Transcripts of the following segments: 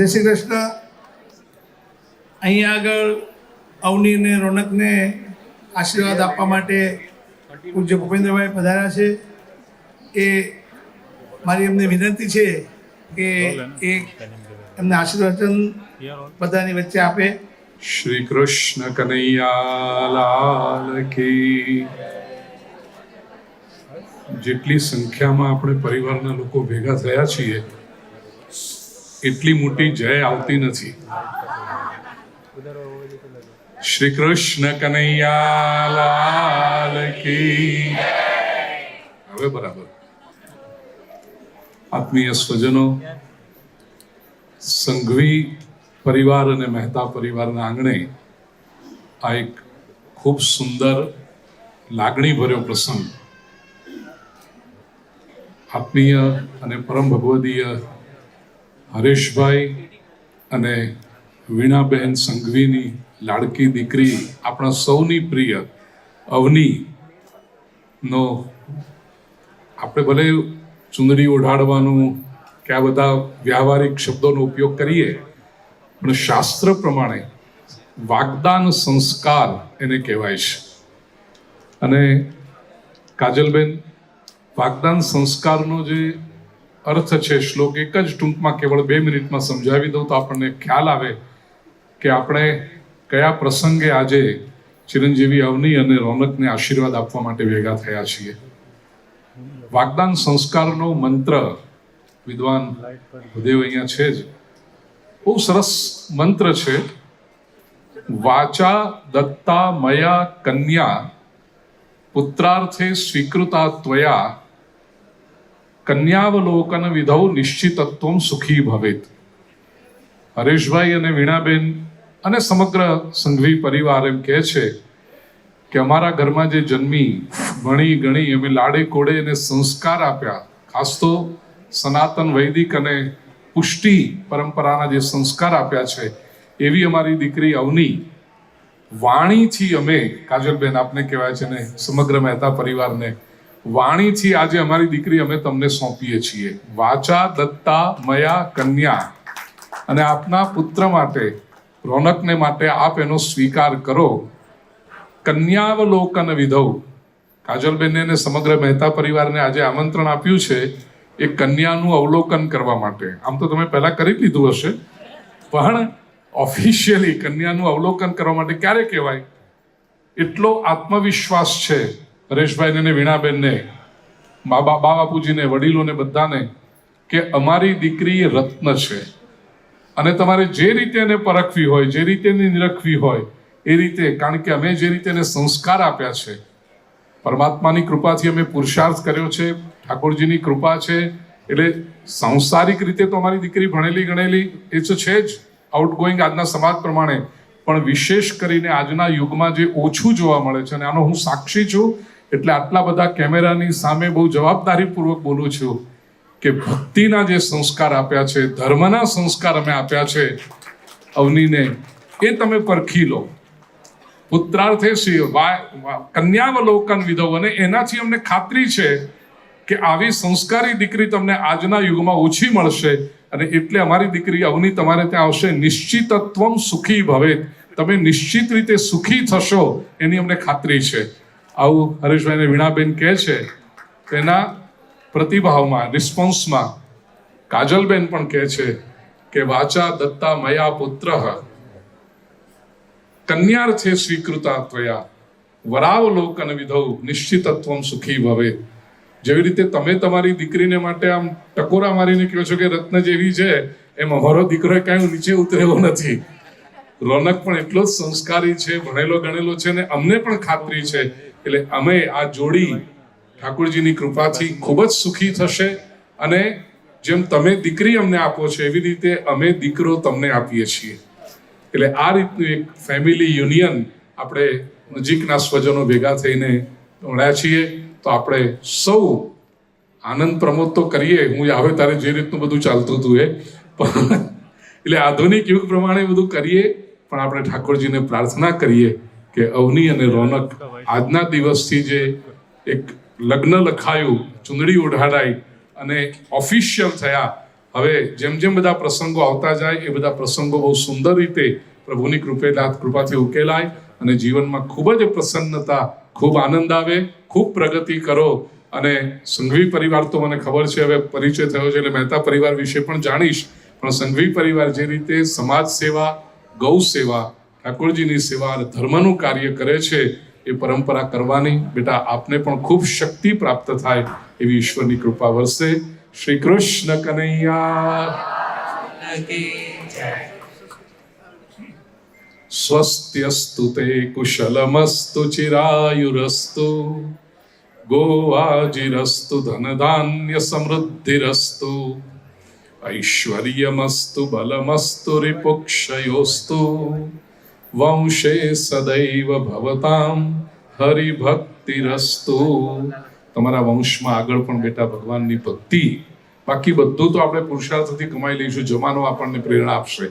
જય શ્રી કૃષ્ણ. અહીંયા આગળ અવની અને રોનકને આશીર્વાદ આપવા માટે પૂજ્ય ભૂપેન્દ્રભાઈ પધાર્યા છે. એ મારી એમને વિનંતી છે કે એ એમને આશીર્વચન બધાની વચ્ચે આપે. શ્રી કૃષ્ણ કનૈયા કી. જેટલી સંખ્યામાં આપણે પરિવારના લોકો ભેગા થયા છીએ એટલી મોટી જય આવતી નથી. શ્રી કૃષ્ણ કનૈયા લાલ હવે બરાબર. આત્મીય સ્વજનો, સંઘવી પરિવાર અને મહેતા પરિવારના આંગણે આ એક ખૂબ સુંદર લાગણી ભર્યો પ્રસંગ આત્મીય અને પરમ ભગવદીય હરેશભાઈ અને વીણાબહેન સંઘવીની લાડકી દીકરી આપણા સૌની પ્રિય અવનીનો આપણે ભલે ચુંદડી ઓઢાડવાનું કે આ બધા વ્યવહારિક શબ્દોનો ઉપયોગ કરીએ, પણ શાસ્ત્ર પ્રમાણે વાગદાન સંસ્કાર એને કહેવાય છે. અને કાજલબેન, વાગદાન સંસ્કારનો જે અર્થ છે, શ્લોક એક જ ટૂંકમાં કેવળ બે મિનિટમાં સમજાવી દઉં તો આપણને ખ્યાલ આવે કે આપણે કયા પ્રસંગે આજે ચિરંજીવી અવની અને રોનકને આશીર્વાદ આપવા માટે ભેગા થયા છીએ. વાગદાન સંસ્કારનો મંત્ર વિદ્વાન ભૂદેવ અહીંયા છે જ. બહુ સરસ મંત્ર છે, વાચા દત્તા મયા કન્યા પુત્રાર્થે સ્વીકૃતા ત્વયા કન્યાવલોકન વિધૌ નિશ્ચિતત્વ સુખી ભવેત. હરેશભાઈ અને વીણાબેન અને સમગ્ર સંઘવી પરિવાર એમ કહે છે કે અમારા ઘરમાં જે જન્મી, ભણી, ગણી અમે લાડે કોડે એને સંસ્કાર આપ્યા. ખાસ તો સનાતન વૈદિક અને પુષ્ટિ પરંપરાના જે સંસ્કાર આપ્યા છે, એવી અમારી દીકરી અવની. વાણીથી અમે, કાજલબેન આપને કહેવાય છે ને, સમગ્ર મહેતા પરિવારને વાણીથી આજે અમારી દીકરી અમે તમને સોંપીએ છીએ. વાચા દત્તા મયા કન્યા. અને આપના પુત્ર માટે, રોનકને માટે આપ એનો સ્વીકાર કરો. કન્યાવલોકન વિધવ કાજલબેનને અને સમગ્ર મહેતા પરિવારને આજે આમંત્રણ આપ્યું છે એ કન્યાનું અવલોકન કરવા માટે. આમ તો તમે પહેલાં કરી જ લીધું હશે. પણ ઓફિશિયલી કન્યાનું અવલોકન કરવા માટે ક્યારે કહેવાય? એટલો આત્મવિશ્વાસ છે. હરેશભાઈને ને વીણાબેનને મા બા બાપુજીને વડીલોને બધાને કે અમારી દીકરી રત્ન છે. અને તમારે જે રીતે એને પરખવી હોય, જે રીતે નિરખવી હોય, એ રીતે, કારણ કે અમે જે રીતે એને સંસ્કાર આપ્યા છે, પરમાત્માની કૃપાથી અમે પુરુષાર્થ કર્યો છે, ઠાકોરજીની કૃપા છે, એટલે સાંસારિક રીતે તો અમારી દીકરી ભણેલી ગણેલી, એ તો છે જ આઉટગોઈંગ આજના સમાજ પ્રમાણે. પણ વિશેષ કરીને આજના યુગમાં જે ઓછું જોવા મળે છે, અને આનો હું સાક્ષી છું એટલે આટલા બધા કેમેરાની સામે બહુ જવાબદારીપૂર્વક બોલું છું કે ભક્તિના જે સંસ્કાર આપ્યા છે, ધર્મના સંસ્કાર અમે આપ્યા છે, અવનીને એ તમે પરખી લો. પુત્રાર્થે કન્યાવલોકન વિધો અને એનાથી અમને ખાતરી છે કે આવી સંસ્કારી દીકરી તમને આજના યુગમાં ઓછી મળશે અને એટલે અમારી દીકરી અવની તમારે ત્યાં આવશે. નિશ્ચિતત્વમ સુખી ભવે તમે નિશ્ચિત રીતે સુખી થશો એની અમને ખાતરી છે. આવું હરેશભાઈને વીણાબેન કહે છે, તેના પ્રતિભાવમાં રિસ્પોન્સમાં કાજલબેન પણ કહે છે કે, વાચા દત્તા મયા પુત્ર. કન્યાર્થે સ્વીકૃતા ત્વયા. વરાવલોકન વિધૌ નિશ્ચિતત્વ સુખી ભવે. જેવી રીતે તમે તમારી દીકરીને માટે આમ ટકોરા મારીને કહો છો કે, રત્ન જેવી છે, એમ અમારો દીકરો કાંઈ નીચે ઉતરેલો નથી. રોનક પણ એટલો જ સંસ્કારી છે, ભણેલો ગણેલો છે ને અમને પણ ખાતરી છે એટલે અમે આ જોડી ઠાકોરજીની કૃપાથી ખૂબ જ સુખી થશે અને જેમ તમે દીકરી અમને આપો છો એવી રીતે અમે દીકરો તમને આપીએ છીએ. એટલે આ રીતનું એક ફેમિલી યુનિયન આપણે નજીકના સ્વજનો ભેગા થઈને મળ્યા છીએ. તો આપણે સૌ આનંદ પ્રમોદ તો કરીએ. હું આવે તારે જે રીતનું બધું ચાલતું હતું એ. પણ એટલે આધુનિક યુગ પ્રમાણે બધું કરીએ. પણ આપણે ઠાકોરજીને પ્રાર્થના કરીએ. કે અવની અને રોનક આજના દિવસથી જે એક લગ્ન લખાયું, ચુંદડી ઓઢાડાઈ અને ઓફિશિયલ થયા. હવે જેમ જેમ બધા પ્રસંગો આવતા જાય, એ બધા પ્રસંગો બહુ સુંદર રીતે પ્રભુની કૃપે કૃપાથી ઉકેલાય અને જીવનમાં ખૂબ જ પ્રસન્નતા, ખૂબ આનંદ આવે, ખૂબ પ્રગતિ કરો. અને સંઘવી પરિવાર તો મને ખબર છે, હવે પરિચય થયો છે એટલે મહેતા પરિવાર વિશે પણ જાણીશ. પણ સંઘવી પરિવાર જે રીતે સમાજ સેવા, ગૌ સેવા ઠાકોરજીની સેવા ધર્મનું કાર્ય કરે છે, એ પરંપરા કરવાની. બેટા, આપને પણ ખૂબ શક્તિ પ્રાપ્ત થાય એવી ઈશ્વરની કૃપા વરસે. શ્રી કૃષ્ણ કનૈયા. સ્વસ્ત્યસ્તુ તે કુશલમસ્તુ, ચિરાયુરસ્તુ. ગોવાજીરસ્તુ, ધનધાન્ય સમૃદ્ધિરસ્તુ. ઐશ્વર્યમસ્તુ, બલમસ્તુ, રિપુક્ષયોસ્તુ. वंशे સદૈવ ભવતામ હરિભક્તિરસ્તુ તમારા વંશમાં આગળ પણ બેટા ભગવાનની ભક્તિ. બાકી બધું તો આપણે પુરુષાર્થથી કમાઈ લઈશું, જમાનો આપણને પ્રેરણા આપશે.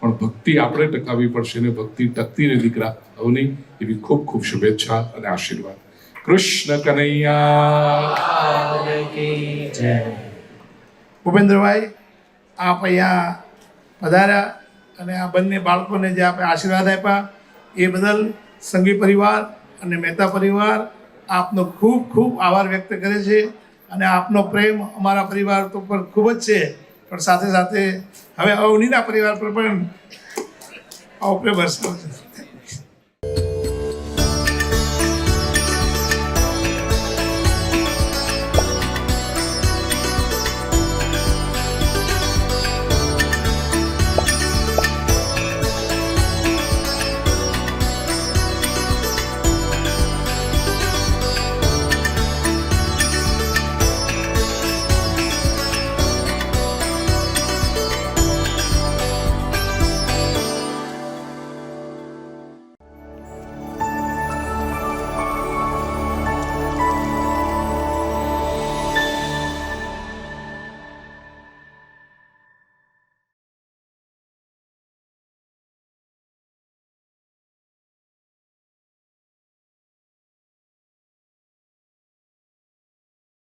પણ ભક્તિ આપણે ટકાવવી પડશે ને ભક્તિ ટકતી રહે દીકરા. અવની એવી ખૂબ ખૂબ શુભેચ્છા અને આશીર્વાદ. કૃષ્ણ કનૈયા. ભૂપેન્દ્રભાઈ, આપ અહીંયા પધાર્યા. અને આ બંને બાળકોને જે આપણે આશીર્વાદ આપ્યા, એ બદલ સંઘી પરિવાર અને મહેતા પરિવાર આપનો ખૂબ ખૂબ આભાર વ્યક્ત કરે છે અને આપનો પ્રેમ અમારા પરિવાર તો પર ખૂબ જ છે. પણ સાથે સાથે હવે અવનીના પરિવાર પર પણ આવો પ્રેમ વરસાવ છે